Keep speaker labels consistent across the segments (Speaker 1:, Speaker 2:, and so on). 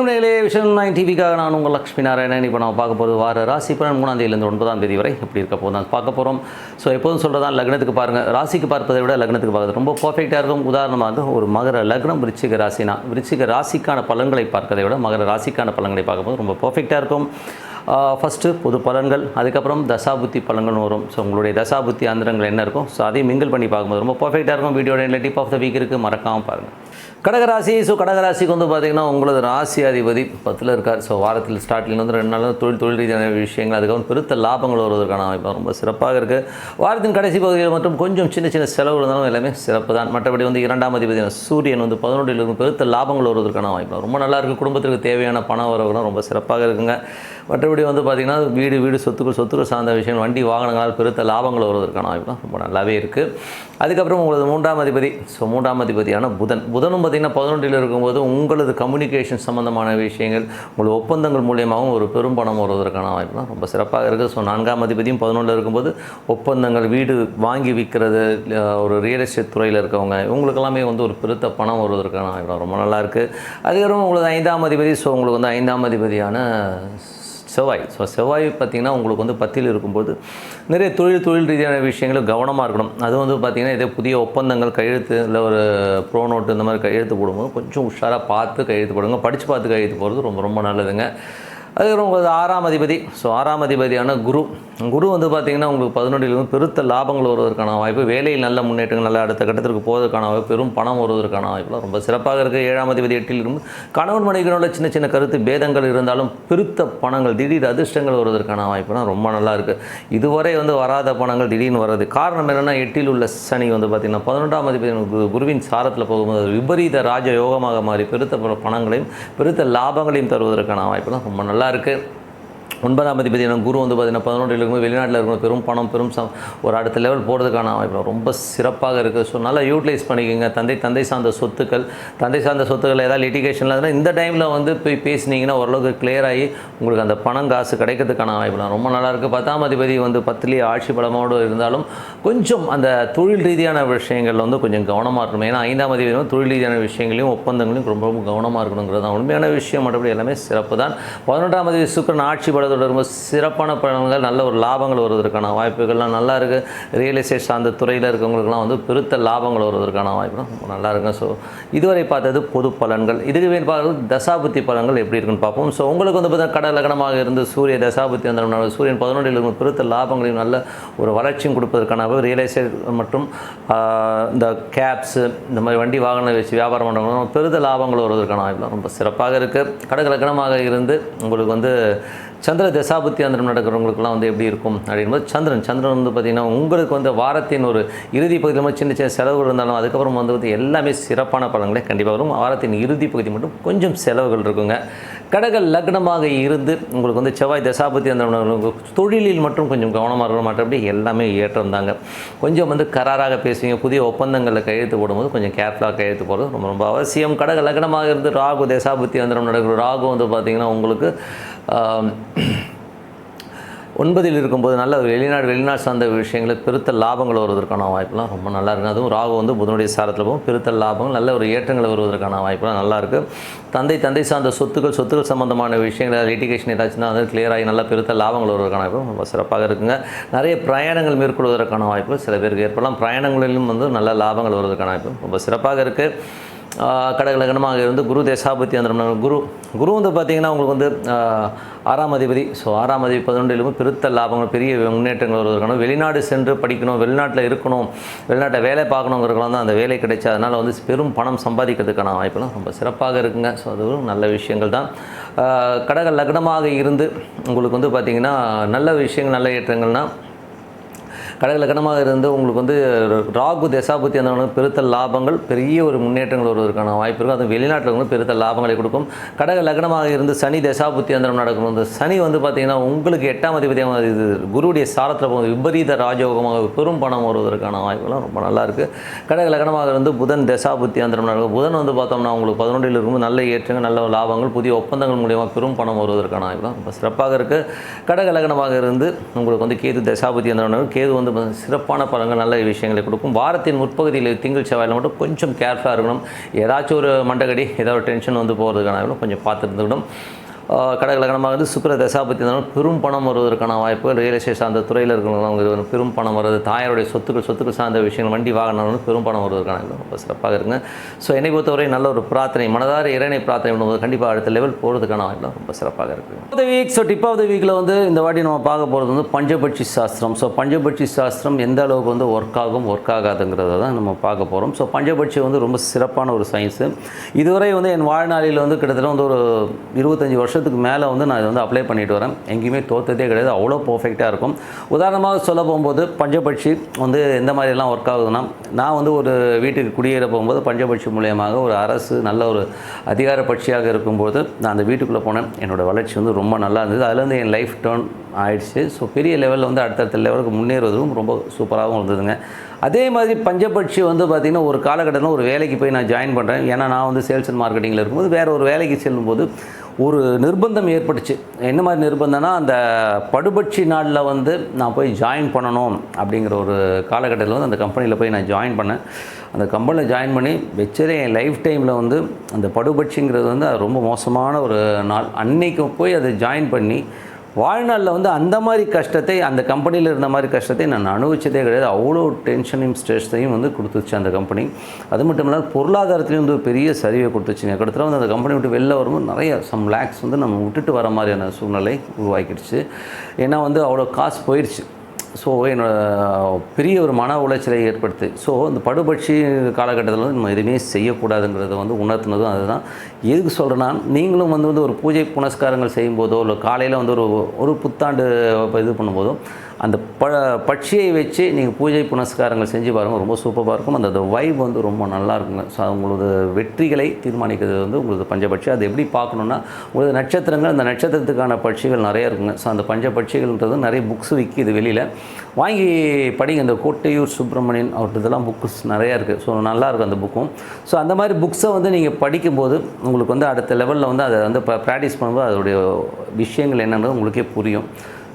Speaker 1: வணக்கம் நேர்களே vision nine டிவிக்காக நான் உங்கள் லக்ஷ்மி நாராயணன். இப்போ நம்ம பார்க்க போகிறது வார ராசி பலன். மூணாம் ஒன்பதாம் தேதி வரை எப்படி இருக்க போதும் பார்க்க போகிறோம் ஸோ எப்போதும் சொல்கிறதா லக்னத்துக்கு பாருங்கள் ராசிக்கு பார்ப்பதை விட லக்னத்துக்கு பார்க்குறது ரொம்ப பர்ஃபெக்டாக இருக்கும். உதாரணமாக ஒரு மகர லக்னம் விருச்சிக ராசினா விருச்சிக ராசிக்கான பலன்களை பார்க்கதை விட மகர ராசிக்கான பலன்களை பார்க்கும்போது ரொம்ப பர்ஃபெக்டாக இருக்கும். ஃபஸ்ட்டு பொது பலன்கள் அதுக்கப்புறம் தசாபுத்தி பலன்கள்னு வரும். ஸோ உங்களுடைய தசாபுத்தி அந்தரங்கள் என்ன இருக்கும்? ஸோ அதையும் மிங்கிள் பண்ணி பார்க்கும்போது ரொம்ப பர்ஃபெக்டாக இருக்கும். வீடியோட டிப் ஆஃப் த வீக் இருக்குது மறக்காமல் பாருங்கள் கடகராசி ஸோ கடகராசிக்கு வந்து பார்த்திங்கன்னா உங்களது ராசி அதிபதி பத்தில் இருக்கார். ஸோ வாரத்தில் ஸ்டார்டிங் வந்து ரெண்டு நாள் தொழில் தொழில் ரீதியான விஷயங்கள் அதுக்கப்புறம் பெருத்த லாபங்கள் வருவதற்கான வாய்ப்பு ரொம்ப சிறப்பாக இருக்குது வாரத்தின் கடைசி பகுதியில் மட்டும் கொஞ்சம் சின்ன சின்ன செலவு இருந்தாலும் எல்லாமே சிறப்பு தான். மற்றபடி வந்து இரண்டாம் அதிபதி சூரியன் வந்து பதினொன்றில் இருக்கும் பெருத்த லாபங்கள் வருவதற்கான வாய்ப்பு ரொம்ப நல்லா இருக்குது குடும்பத்திற்கு தேவையான பண வரவுகளும் ரொம்ப சிறப்பாக இருக்குங்க. மற்றபடி வந்து பார்த்திங்கன்னா வீடு வீடு சொத்துக்கள் சொத்துக்கள் சார்ந்த விஷயம் வண்டி வாகனங்களால் பெருத்த லாபங்கள் வருவதற்கான வாய்ப்புலாம் ரொம்ப நல்லாவே இருக்குது அதுக்கப்புறம் உங்களது மூன்றாம் அதிபதி ஸோ மூன்றாம் அதிபதியான புதன். புதனும் பார்த்திங்கன்னா பதினொன்றில் இருக்கும்போது உங்களது கம்யூனிகேஷன் சம்மந்தமான விஷயங்கள் உங்களது ஒப்பந்தங்கள் மூலியமாகவும் ஒரு பெரும் பணம் வருவதற்கான வாய்ப்புலாம் ரொம்ப சிறப்பாக இருக்குது ஸோ நான்காம் அதிபதியும் பதினொன்றில் இருக்கும்போது ஒப்பந்தங்கள் வீடு வாங்கி விற்கிறது ஒரு ரியல் எஸ்டேட் துறையில் இருக்கவங்க இவங்களுக்கெல்லாமே வந்து ஒரு பெருத்த பணம் வருவதற்கான வாய்ப்பு ரொம்ப நல்லாயிருக்கு அதுக்கப்புறம் உங்களது ஐந்தாம் அதிபதி ஸோ உங்களுக்கு வந்து ஐந்தாம் அதிபதியான செவ்வாய். ஸோ செவ்வாய் பார்த்திங்கன்னா உங்களுக்கு வந்து பத்தியில் இருக்கும்போது நிறைய தொழில் தொழில் ரீதியான விஷயங்கள் கவனமாக இருக்கணும். அது வந்து பார்த்திங்கன்னா இதே புதிய ஒப்பந்தங்கள் கையெழுத்து இல்லை ஒரு ப்ரோ நோட்டு இந்த மாதிரி கையெழுத்து போடும்போது கொஞ்சம் உஷாராக பார்த்து கையெழுத்து போடுங்க. படித்து பார்த்து கையெழுத்து போகிறது ரொம்ப ரொம்ப நல்லதுங்க. அதுக்கப்புறம் உங்களுக்கு ஆறாம் அதிபதி. ஸோ ஆறாம் அதிபதியான குரு. குரு வந்து பார்த்திங்கன்னா உங்களுக்கு பதினொன்றிலிருந்து பெருத்த லாபங்கள் வருவதற்கான வாய்ப்பு வேலையில் நல்ல முன்னேற்றங்கள் நல்ல அடுத்த கட்டத்திற்கு போவதற்கான வாய்ப்பு பெரும் பணம் வருவதற்கான வாய்ப்புலாம் ரொம்ப சிறப்பாக இருக்குது ஏழாம் அதிபதி எட்டில் இருந்து கணவன் மனைவிகளோட சின்ன சின்ன கருத்து பேதங்கள் இருந்தாலும் பெருத்த பணங்கள் திடீர் அதிர்ஷ்டங்கள் வருவதற்கான வாய்ப்புலாம் ரொம்ப நல்லா இருக்குது இதுவரை வந்து வராத பணங்கள் திடீர்னு வர்றது. காரணம் என்னென்னா எட்டில் உள்ள சனி வந்து பார்த்திங்கன்னா பதினொன்றாம் அதிபதி குரு- குருவின் சாரத்தில் போகும்போது விபரீத ராஜ யோகமாக மாறி பெருத்த பணங்களையும் பெருத்த லாபங்களையும் தருவதற்கான வாய்ப்புலாம் ரொம்ப நல்லா நல்லாயிருக்கு. ஒன்பதாம் அதிபதி எனக்கு குரு வந்து பார்த்தீங்கன்னா பதினொன்றில் இருக்கும்போது வெளிநாட்டில் இருக்கும் பெரும் பணம் பெரும் சம் ஒரு அடுத்த லெவல் போகிறதுக்கான வாய்ப்பு ரொம்ப சிறப்பாக இருக்குது. ஸோ நல்லா யூட்டிலைஸ் பண்ணிக்கோங்க. தந்தை தந்தை சார்ந்த சொத்துக்கள் தந்தை சார்ந்த சொத்துக்கள் ஏதாவது லிட்டிகேஷனில் இருந்தால் இந்த டைமில் வந்து போய் பேசினீங்கன்னா ஓரளவுக்கு கிளியர் ஆகி உங்களுக்கு அந்த பணம் காசு கிடைக்கிறதுக்கான வாய்ப்புலாம் ரொம்ப நல்லா இருக்குது. பத்தாம் அதிபதி வந்து பத்துலேயே ஆட்சி பலமோடு இருந்தாலும் கொஞ்சம் அந்த தொழில் ரீதியான விஷயங்களில் வந்து கொஞ்சம் கவனமாக இருக்கணும். ஏன்னா ஐந்தாம் அதிபதி வந்து தொழில் ரீதியான விஷயங்களையும் ஒப்பந்தங்களையும் ரொம்ப ரொம்ப கவனமாக இருக்கணுங்கிறது தான் உண்மையான விஷயம். மற்றபடி எல்லாமே சிறப்பு தான். பதினொன்றாம் அதிபதி சுக்கரன் ஆட்சி பலத்தோடு ரொம்ப சிறப்பான பலன்கள் நல்ல ஒரு லாபங்கள் வருவதற்கான வாய்ப்புகள்லாம் நல்லா இருக்குது ரியல் எஸ்டேட் சார்ந்த துறையில் இருக்கவங்களுக்குலாம் வந்து பெருத்த லாபங்கள் வருவதற்கான வாய்ப்புலாம் நல்லா இருக்கும் ஸோ இதுவரை பார்த்தது பொது பலன்கள். இதுக்கு மேல் பார்க்குறது தசாபுத்தி பலன்கள் எப்படி இருக்குன்னு பார்ப்போம். ஸோ உங்களுக்கு வந்து பார்த்தீங்கன்னா கடல் லக்னமாக இருந்து சூரிய தசாபுத்தி அந்த சூரியன் பதினொன்றில் இருக்கும் பெருத்த லாபங்களையும் நல்ல ஒரு வளர்ச்சியும் கொடுப்பதற்கான ரியல் எஸ்டேட் மற்றும் இந்த கேப்ஸு இந்த மாதிரி வண்டி வாகனம் வச்சு வியாபாரம் பண்ணுறவங்க பெருத்த லாபங்கள் வருவதற்கான வாய்ப்புலாம் ரொம்ப சிறப்பாக இருக்குது கடக லக்னமாக இருந்து உங்களுக்கு வந்து சந்திர தசாபுத்தி அந்தரம் நடக்கிறவங்களுக்குலாம் வந்து எப்படி இருக்கும் அப்படின்போது சந்திரன் சந்திரன் வந்து பார்த்திங்கன்னா உங்களுக்கு வந்து வாரத்தின் ஒரு இறுதி பகுதியில் சின்ன சின்ன செலவுகள் இருந்தாலும் அதுக்கப்புறம் வந்து வந்து எல்லாமே சிறப்பான பலன்களே கண்டிப்பாக வரும். வாரத்தின் இறுதி பகுதி மட்டும் கொஞ்சம் செலவுகள் இருக்குங்க. கடக லக்னமாக இருந்து உங்களுக்கு வந்து செவ்வாய் தசாபதி அந்த தொழிலில் மட்டும் கொஞ்சம் கவனமாக இருக்க மற்றபடி எல்லாமே ஏற்றம் தாங்க கொஞ்சம் வந்து கராராக பேசுவீங்க. புதிய ஒப்பந்தங்களில் கையெழுத்து போடும்போது கொஞ்சம் கேர்ஃபுல்லாக கையெழுத்து போடுறது ரொம்ப ரொம்ப அவசியம். கடக லக்னமாக இருந்து ராகு தசாபதி அந்த நடக்கிற ராகு வந்து பார்த்திங்கன்னா உங்களுக்கு ஒன்பதில் இருக்கும்போது நல்ல வெளிநாடு வெளிநாடு சார்ந்த விஷயங்களுக்கு பெருத்த லாபங்கள் வருவதற்கான வாய்ப்புலாம் ரொம்ப நல்லா இருக்குது அதுவும் ராகு வந்து புதனுடைய சாரத்தில் போகும். பெருத்த லாபங்கள் நல்ல ஒரு ஏற்றங்கள் வருவதற்கான வாய்ப்புலாம் நல்லா இருக்குது தந்தை தந்தை சார்ந்த சொத்துக்கள் சொத்துக்கள் சம்பந்தமான விஷயங்கள் லிட்டிகேஷன் ஏதாச்சுன்னா அது clear நல்லா பெருத்த லாபங்கள் வருவதற்கான வாய்ப்பு ரொம்ப சிறப்பாக இருக்குங்க. நிறைய பிரயாணங்கள் மேற்கொள்வதற்கான வாய்ப்பு சில பேருக்கு ஏற்படலாம். பிரயாணங்களிலும் வந்து நல்ல லாபங்கள் வருவதற்கான வாய்ப்பு ரொம்ப சிறப்பாக இருக்குது கடகலகனமாக இருந்து குரு தேசாபத்தி அந்த குரு. குரு வந்து பார்த்திங்கன்னா உங்களுக்கு வந்து ஆறாம் அதிபதி. ஸோ ஆறாம் அதிபதி பதினொன்றிலும் பெருத்த லாபங்கள் பெரிய முன்னேற்றங்கள் வருவதற்கான வெளிநாடு சென்று படிக்கணும் வெளிநாட்டில் இருக்கணும் வெளிநாட்டில் வேலை பார்க்கணுங்கிறதுலாம் தான் அந்த வேலை கிடைச்சா அதனால் வந்து பெரும் பணம் சம்பாதிக்கிறதுக்கான வாய்ப்புலாம் ரொம்ப சிறப்பாக இருக்குங்க. ஸோ அது நல்ல விஷயங்கள் தான். கடக லக்னமாக இருந்து உங்களுக்கு வந்து பார்த்திங்கன்னா நல்ல விஷயங்கள் நல்ல ஏற்றங்கள்னால் கடக லக்னமாக இருந்து உங்களுக்கு வந்து ராகு தசாபுத்தி அந்த பெருத்த லாபங்கள் பெரிய ஒரு முன்னேற்றங்கள் வருவதற்கான வாய்ப்பு இருக்கும் அது வெளிநாட்டில் வந்து பெருத்த லாபங்களை கொடுக்கும். கடக லக்னமாக இருந்து சனி தசாபுத்தி அந்தரம் நடக்கும். அந்த சனி வந்து பார்த்திங்கன்னா உங்களுக்கு எட்டாம் அதிபதியாக இது குருவுடைய சாரத்தில் போகும். விபரீத ராஜயோகமாக பெரும் பணம் வருவதற்கான வாய்ப்புலாம் ரொம்ப நல்லா இருக்குது கடக லக்னமாக இருந்து புதன் தசாபுத்தி அந்தரம் நடக்கும். புதன் வந்து பார்த்தோம்னா உங்களுக்கு பதினொன்றில் இருக்கும்போது நல்ல ஏற்றங்கள் நல்ல லாபங்கள் புதிய ஒப்பந்தங்கள் மூலியமாக பெரும் பணம் வருவதற்கான வாய்ப்புலாம் ரொம்ப சிறப்பாக இருக்குது கடக லக்னமாக இருந்து உங்களுக்கு வந்து கேது தசாபுத்தி அந்தரம் நடக்கும். கேது வந்து வந்து சிறப்பான பலங்கள் நல்ல விஷயங்களை கொடுக்கும். வாரத்தின் முற்பகுதியில் திங்கள் செவ்வாயில் மட்டும் கொஞ்சம் கேர்ஃபுல்லாக இருக்கணும். ஏதாச்சும் ஒரு மண்டகடி ஏதாவது ஒரு டென்ஷன் வந்து போகிறதுக்கான கொஞ்சம் பார்த்துருந்துக்கணும். கடகலகணமாக வந்து சுக்கர தசாபத்தி இருந்தாலும் பெரும் பணம் வருவதற்கான வாய்ப்புகள் ரியல் எஸ்டேட் சார்ந்த துறையில் இருக்கிறவங்களுக்கு பெரும் பணம் வருது. தாயாருடைய சொத்துக்கள் சொத்துக்கள் சார்ந்த விஷயங்கள் வண்டி வாகனங்களும் பெரும் பணம் வருவதற்கான ரொம்ப சிறப்பாக இருக்குங்க. ஸோ என்னை பொறுத்தவரை நல்ல ஒரு பிரார்த்தனை மனதார இறைனை பிரார்த்தனை பண்ணும்போது கண்டிப்பாக அடுத்த லெவல் போகிறதுக்கான வாய்ப்பு ரொம்ப சிறப்பாக இருக்குது week so tip of the வீக்கில் வந்து இந்த வாட்டி நம்ம பார்க்க போகிறது வந்து பஞ்சபட்சி சாஸ்திரம். ஸோ பஞ்சபட்சி சாஸ்திரம் எந்த அளவுக்கு வந்து ஒர்க் ஆகும் ஒர்க் ஆகாதுங்கிறத தான் நம்ம பார்க்க போகிறோம் ஸோ பஞ்சபட்சி வந்து ரொம்ப சிறப்பான ஒரு சயின்ஸு இதுவரை வந்து என் வாழ்நாளில் வந்து கிட்டத்தட்ட வந்து ஒரு இருபத்தஞ்சி வருஷம் வருஷத்துக்கு மேலே வந்து நான் இதை வந்து அப்ளை பண்ணிட்டு வரேன். எங்கேயுமே தோற்றதே கிடையாது. அவ்வளோ பர்ஃபெக்டாக இருக்கும். உதாரணமாக சொல்ல போகும்போது பஞ்சபட்சி வந்து எந்த மாதிரிலாம் ஒர்க் ஆகுதுன்னா நான் வந்து ஒரு வீட்டுக்கு குடியேற போகும்போது பஞ்சபட்சி மூலியமாக ஒரு அரசு நல்ல ஒரு அதிகார பட்சியாக இருக்கும்போது நான் அந்த வீட்டுக்குள்ளே போனேன். என்னோடய வளர்ச்சி வந்து ரொம்ப நல்லா இருந்தது. அதுலேருந்து என் லைஃப் டேர்ன் ஆயிடுச்சு. ஸோ பெரிய லெவலில் வந்து அடுத்தடுத்த லெவலுக்கு முன்னேறுவதும் ரொம்ப சூப்பராகவும் இருந்ததுங்க. அதே மாதிரி பஞ்சபட்சி வந்து பார்த்திங்கன்னா ஒரு காலகட்டத்தில் ஒரு வேலைக்கு போய் நான் ஜாயின் பண்ணுறேன் ஏன்னா நான் வந்து சேல்ஸ் அண்ட் மார்க்கெட்டிங்கில் இருக்கும்போது வேறு ஒரு வேலைக்கு செல்லும்போது ஒரு நிர்பந்தம் ஏற்பட்டுச்சு. என்ன மாதிரி நிர்பந்தம்னா அந்த படுபட்சி நாளில் வந்து நான் போய் ஜாயின் பண்ணணும் அப்படிங்கிற ஒரு காலகட்டத்தில் வந்து அந்த கம்பெனியில் போய் நான் ஜாயின் பண்ணேன். அந்த கம்பெனியில் ஜாயின் பண்ணி வச்சதே என் லைஃப் டைமில் வந்து அந்த படுபட்சிங்கிறது வந்து அது ரொம்ப மோசமான ஒரு நாள். அன்னைக்கு போய் அதை ஜாயின் பண்ணி வாழ்நாளில் வந்து அந்த மாதிரி கஷ்டத்தை அந்த கம்பெனியில் இருந்த மாதிரி கஷ்டத்தை நான் அனுபவிச்சதே கிடையாது. அவ்வளோ டென்ஷனையும் ஸ்ட்ரெஸ்ஸையும் வந்து கொடுத்துச்சு அந்த கம்பெனி அது மட்டும் இல்லாமல் பொருளாதாரத்துலேயும் வந்து பெரிய சரிவை கொடுத்துச்சுங்க. கிட்டத்தட்ட வந்து அந்த கம்பெனி விட்டு வெளில வரும்போது நிறைய சம் லேக்ஸ் வந்து நம்ம விட்டுட்டு வர மாதிரியான சூழ்நிலை உருவாக்கிடுச்சு. ஏன்னா வந்து அவ்வளோ காசு போயிடுச்சு ஸோ என்னோட பெரிய ஒரு மன உளைச்சலை ஏற்படுத்து. ஸோ இந்த படுபட்சி காலகட்டத்தில் வந்து நம்ம எதுவுமே செய்யக்கூடாதுங்கிறத வந்து உணர்த்தினதும் அதுதான். எதுக்கு சொல்கிறேன்னா நீங்களும் வந்து வந்து ஒரு பூஜை புனஸ்காரங்கள் செய்யும்போதோ இல்லை காலையில் வந்து ஒரு ஒரு புத்தாண்டு இது பண்ணும்போதோ அந்த ப பட்சியை வச்சு நீங்கள் பூஜை புனஸ்காரங்கள் செஞ்சு பாருங்கள் ரொம்ப சூப்பராக இருக்கும். அந்த வைப் வந்து ரொம்ப நல்லா இருக்குங்க. ஸோ உங்களோட வெற்றிகளை தீர்மானிக்கிறது வந்து உங்களது பஞ்சபட்சி. அது எப்படி பார்க்கணுன்னா உங்களது நட்சத்திரங்கள் அந்த நட்சத்திரத்துக்கான பட்சிகள் நிறைய இருக்குங்க. ஸோ அந்த பஞ்சபட்சிகள்ன்றது நிறைய புக்ஸ் விற்கிது வெளியில். வாங்கி படிங்க. இந்த கோட்டையூர் சுப்பிரமணியன் அவர்கிட்ட இதெல்லாம் புக்ஸ் நிறையா இருக்குது ஸோ நல்லாயிருக்கும் அந்த புக்கும் ஸோ அந்த மாதிரி புக்ஸை வந்து நீங்கள் படிக்கும்போது உங்களுக்கு வந்து அடுத்த லெவலில் வந்து அதை வந்து ப்ராக்டிஸ் பண்ணும்போது அதோடைய விஷயங்கள் என்னன்றது உங்களுக்கே புரியும்.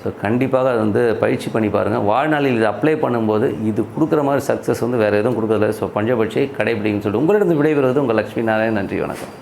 Speaker 1: ஸோ கண்டிப்பாக அதை வந்து பயிற்சி பண்ணி பாருங்கள் வாழ்நாளில் இது அப்ளை பண்ணும்போது இது கொடுக்குற மாதிரி சக்ஸஸ் வந்து வேறு எதுவும் கொடுக்கறதில்ல. ஸோ பஞ்சபட்சியை கடைபிடிங்கன்னு சொல்லிட்டு உங்களிடம் விடைபெறுவது உங்கள் லக்ஷ்மி நாராயணன். நன்றி வணக்கம்.